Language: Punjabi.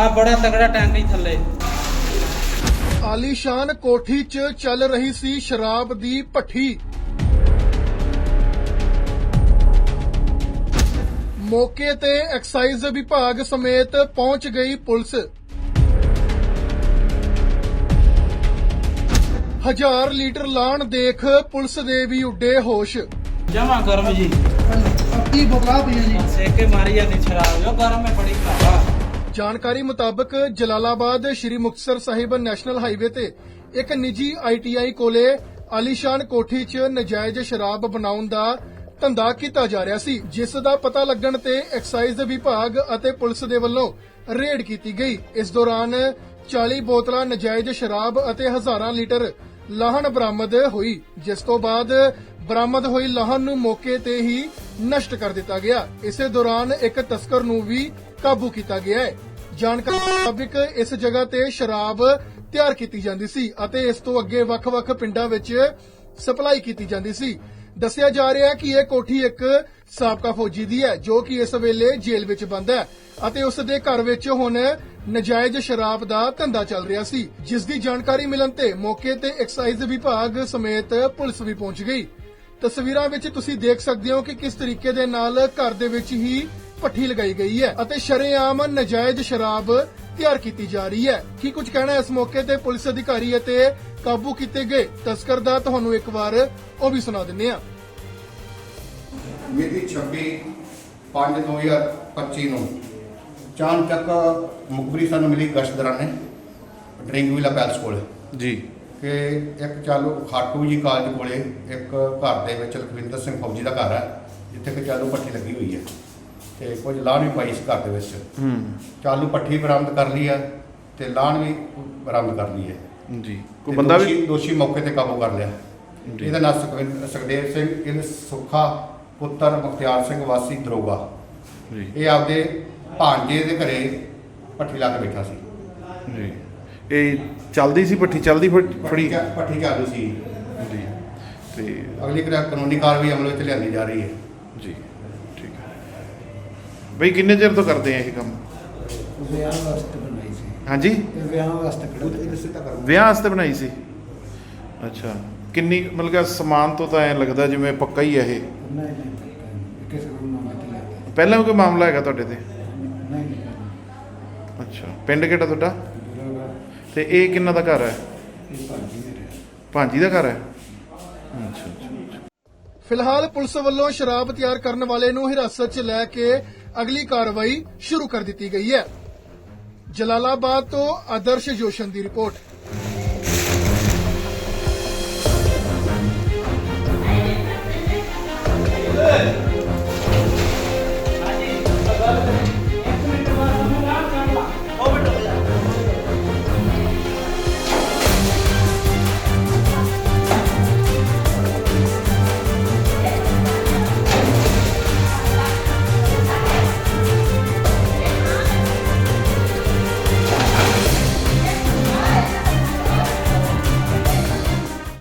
ਆ ਬੜਾ ਤਗੜਾ ਟੈਂਕ ਹੀ ਥੱਲੇ। ਆਲੀਸ਼ਾਨ ਕੋਠੀ 'ਚ ਚੱਲ ਰਹੀ ਸੀ ਸ਼ਰਾਬ ਦੀ ਭੱਠੀ। ਮੌਕੇ ਤੇ ਐਕਸਾਈਜ਼ ਵਿਭਾਗ ਸਮੇਤ ਪਹੁੰਚ ਗਈ ਪੁਲਿਸ। ਹਜ਼ਾਰ ਲੀਟਰ ਲਾਣ ਦੇਖ ਪੁਲਿਸ ਦੇ ਵੀ ਉੱਡੇ ਹੋਸ਼। ਜਮਾ ਗਰਮ ਜੀ। ਅੱਧੀ ਬੋਤਲਾਂ ਪਈਆਂ ਜੀ? ਸੇਕੇ ਮਾਰੀ ਜਾਂਦੀ ਸ਼ਰਾਬ। ਜੋ ਗਰਮ ਹੈ ਬੜੀ ਜਾਣਕਾਰੀ ਮੁਤਾਬਕ ਜਲਾਲਾਬਾਦ ਸ਼੍ਰੀ ਮੁਕਤਸਰ ਸਾਹਿਬ ਨੈਸ਼ਨਲ ਹਾਈਵੇ ਤੇ ਇੱਕ ਨਿੱਜੀ ਆਈਟੀਆਈ ਕੋਲੇ ਆਲੀਸ਼ਾਨ ਕੋਠੀ 'ਚ ਨਜਾਇਜ਼ ਸ਼ਰਾਬ ਬਣਾਉਣ ਦਾ ਧੰਦਾ ਕੀਤਾ ਜਾ ਰਿਹਾ ਸੀ, ਜਿਸ ਦਾ ਪਤਾ ਲੱਗਣ ਤੇ ਐਕਸਾਈਜ਼ ਵਿਭਾਗ ਅਤੇ ਪੁਲਿਸ ਦੇ ਵੱਲੋਂ ਰੇਡ ਕੀਤੀ ਗਈ। ਇਸ ਦੌਰਾਨ 40 ਬੋਤਲਾਂ ਨਜਾਇਜ਼ ਸ਼ਰਾਬ ਅਤੇ ਹਜ਼ਾਰਾਂ ਲੀਟਰ ਲਾਹਣ ਬਰਾਮਦ ਹੋਈ, ਜਿਸ ਤੋਂ ਬਾਅਦ ਬਰਾਮਦ ਹੋਈ ਲਾਹਣ ਨੂੰ ਮੌਕੇ ਤੇ ਹੀ ਨਸ਼ਟ ਕਰ ਦਿੱਤਾ ਗਿਆ। ਇਸੇ ਦੌਰਾਨ ਇੱਕ ਤਸਕਰ ਨੂੰ ਵੀ ਕਾਬੂ ਕੀਤਾ ਗਿਆ ਹੈ। ਜਾਣਕਾਰੀ ਮੁਤਾਬਿਕ ਇਸ ਜਗ੍ਹਾ ਤੇ ਸ਼ਰਾਬ ਤਿਆਰ ਕੀਤੀ ਜਾਂਦੀ ਸੀ ਅਤੇ ਇਸ ਤੋਂ ਅੱਗੇ ਵੱਖ-ਵੱਖ ਪਿੰਡਾਂ ਵਿੱਚ ਸਪਲਾਈ ਕੀਤੀ ਜਾਂਦੀ ਸੀ। ਦੱਸਿਆ ਜਾ ਰਿਹਾ ਹੈ ਕਿ ਇਹ ਕੋਠੀ ਇੱਕ ਸਾਬਕਾ ਫੌਜੀ ਦੀ ਹੈ, ਜੋ ਕਿ ਇਸ ਵੇਲੇ ਜੇਲ੍ਹ ਵਿੱਚ ਬੰਦ ਹੈ ਅਤੇ ਉਸ ਦੇ ਘਰ ਵਿੱਚ ਹੁਣ ਨਜਾਇਜ਼ ਸ਼ਰਾਬ ਦਾ ਧੰਦਾ ਚੱਲ ਰਿਹਾ ਸੀ, ਜਿਸ ਦੀ ਜਾਣਕਾਰੀ ਮਿਲਣ ਤੇ ਮੌਕੇ ਤੇ ਐਕਸਾਈਜ਼ ਵਿਭਾਗ ਸਮੇਤ ਪੁਲਿਸ ਵੀ ਪਹੁੰਚ ਗਈ। ਤਸਵੀਰਾਂ ਵਿੱਚ ਤੁਸੀਂ ਦੇਖ ਸਕਦੇ ਹੋ ਕਿ ਕਿਸ ਤਰੀਕੇ ਦੇ ਨਾਲ ਘਰ ਦੇ ਵਿੱਚ ਹੀ ਭੱਠੀ ਲਗਾਈ ਗਈ ਹੈ ਅਤੇ ਸ਼ਰੇਆਮ ਨਜਾਇਜ਼ ਸ਼ਰਾਬ ਤਿਆਰ ਕੀਤੀ ਜਾ ਰਹੀ ਹੈ। ਕੀ ਕੁਝ ਕਹਿਣਾ ਹੈ ਇਸ ਮੌਕੇ ਤੇ ਪੁਲਿਸ ਅਧਿਕਾਰੀ ਅਤੇ ਕਾਬੂ ਕੀਤੇ ਗਏ ਤਸਕਰ ਦਾ ਤੁਹਾਨੂੰ ਇੱਕ ਵਾਰ ਉਹ ਵੀ ਸੁਣਾ ਦਿੰਨੇ ਆ ਮਿਤੀ 26 5 2025 ਨੂੰ ਚਾਂਦ ਤੱਕ ਮੁਖਬਰੀ ਸਾਨੂੰ ਮਿਲੀ ਗਸ਼ਤ ਦੌਰਾਨੇ। ਡਰਿੰਕ ਵਿਲਾ ਪੈਲਸ ਕੋਲ। ਜੀ। ਕਿ ਇੱਕ ਚਾਲੂ ਖਾਟੂ ਜੀ ਕਾਲਜ ਕੋਲੇ ਇੱਕ ਘਰ ਦੇ ਵਿੱਚ ਲਖਵਿੰਦਰ ਸਿੰਘ ਫੌਜੀ ਦਾ ਘਰ ਹੈ ਜਿੱਥੇ ਕਿ ਚਾਲੂ ਪੱਠੀ ਲੱਗੀ ਹੋਈ ਹੈ। ਤੇ ਕੁਝ ਲਾਣ ਵੀ ਪਾਈ ਇਸ ਘਰ ਦੇ ਵਿੱਚ। ਹੂੰ। ਚਾਲੂ ਪੱਠੀ ਬਰਾਮਦ ਕਰ ਲਈ ਹੈ ਤੇ ਲਾਣ ਵੀ ਬਰਾਮਦ ਕਰ ਲਈ ਹੈ ਜੀ। ਕੋਈ ਬੰਦਾ ਵੀ ਦੋਸ਼ੀ ਮੌਕੇ ਤੇ ਕਾਬੂ ਕਰ ਲਿਆ। ਇਹਦਾ ਨਾਮ ਸੁਖਦੇਵ ਸਿੰਘ ਇਹ ਸੁੱਖਾ ਪੁੱਤਰ ਮੁਖਤਿਆਰ ਸਿੰਘ ਵਾਸੀ ਦਰੋਗਾ। ਜੀ। ਇਹ ਆਪਦੇ ਭਾਂਜੇ ਦੇ ਘਰੇ ਪੱਠੀ ਲਾ ਕੇ ਬੈਠਾ ਸੀ। ਜੀ। ਇਹ ਚੱਲਦੀ ਸੀ ਪੱਠੀ? ਚੱਲਦੀ ਫੜ- ਪੱਠੀ ਚਾਲੂ ਸੀ। ਜੀ। ਤੇ ਅਗਲੀ ਕਿਰਿਆ ਕਾਨੂੰਨੀ ਕਾਰਵਾਈ ਅਮਲ ਵਿੱਚ ਲਿਆਂਦੀ ਜਾ ਰਹੀ ਹੈ। ਜੀ। ਬਈ ਕਿੰਨੇ ਚਿਰ ਤੋਂ ਕਰਦੇ ਆ ਇਹ ਕੰਮ? ਵਿਆਹ ਵਾਸਤੇ ਬਣਾਈ ਸੀ। ਹਾਂਜੀ? ਵਿਆਹ ਵਾਸਤੇ ਵਿਆਹ ਵਾਸਤੇ ਬਣਾਈ ਸੀ? ਅੱਛਾ। ਕਿੰਨੀ ਮਤਲਬ ਕਿ ਸਮਾਨ ਤੋਂ ਤਾਂ ਐ ਲੱਗਦਾ ਜਿਵੇਂ ਪੱਕਾ ਹੀ ਹੈ ਇਹ? ਨਹੀਂ ਨਹੀਂ ਕਿਸੇ ਨੂੰ ਨਾ ਮਤ ਲੈ ਪਹਿਲਾਂ ਵੀ ਕੋਈ ਮਾਮਲਾ ਹੈਗਾ ਤੁਹਾਡੇ ਤੇ? ਨਹੀਂ ਨਹੀਂ ਅੱਛਾ। ਪਿੰਡ ਕਿਹੜਾ ਤੁਹਾਡਾ? ਤੇ ਇਹ ਕਿੰਨਾ ਦਾ ਘਰ ਹੈ? ਇਹ ਭਾਜੀ ਮੇਰੇ ਭਾਂਜੀ ਦਾ ਘਰ ਹੈ? ਅੱਛਾ ਅੱਛਾ। ਫਿਲਹਾਲ ਪੁਲਿਸ ਵੱਲੋਂ ਸ਼ਰਾਬ ਤਿਆਰ ਕਰਨ ਵਾਲੇ ਨੂੰ ਹਿਰਾਸਤ 'ਚ ਲੈ ਕੇ अगली कार्रवाई शुरू कर दी गई है जलालाबाद तो आदर्श जोशन की रिपोर्ट Good.